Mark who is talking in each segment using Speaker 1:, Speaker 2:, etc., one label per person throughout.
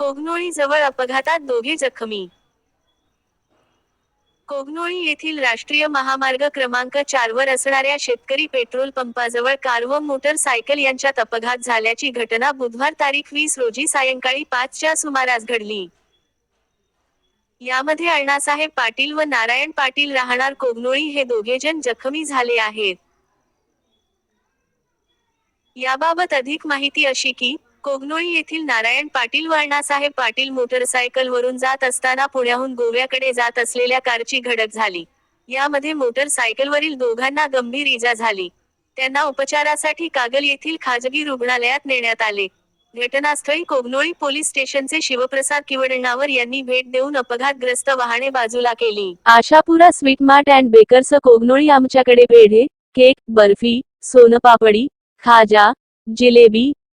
Speaker 1: कोगनोळी जवळ अपघातात दोघे जखमी. कोगनोळी येथील राष्ट्रीय महामार्ग क्रमांक चारवर असणाऱ्या शेतकरी पेट्रोल पंपाजवळ कार व मोटरसायकल यांच्यात अपघात झाल्याची घटना बुधवार तारीख वीस रोजी सायंकाळी पाचच्या सुमारास घडली. यामध्ये अण्णासाहेब पाटील व नारायण पाटील राहणार कोगनोळी हे दोघेजण जखमी झाले आहेत. याबाबत अधिक माहिती अशी की कोगनोळी येथील नारायण पाटील व अण्णासाहेब पाटील मोटरसायकलवरून जात असताना पुण्याहून गोव्याकडे जात असलेल्या कारची घडक झाली. यामध्ये मोटरसायकलवरील दोघांना गंभीर इजा झाली. त्यांना उपचारासाठी कागल येथील खाजगी रुग्णालयात नेण्यात आले. घटनास्थळी कोगनोळी पोलीस स्टेशनचे शिवप्रसाद किवडणावर यांनी भेट देऊन अपघातग्रस्त वाहने बाजूला केली. Ashapura sweet mart and bakers Kognoli आमच्याकडे पेढे केक बर्फी सोनपापडी खाजा जिलेबी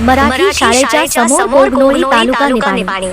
Speaker 2: मराठी शाळेच्या समोर कोगनोळी तालुका निपाणी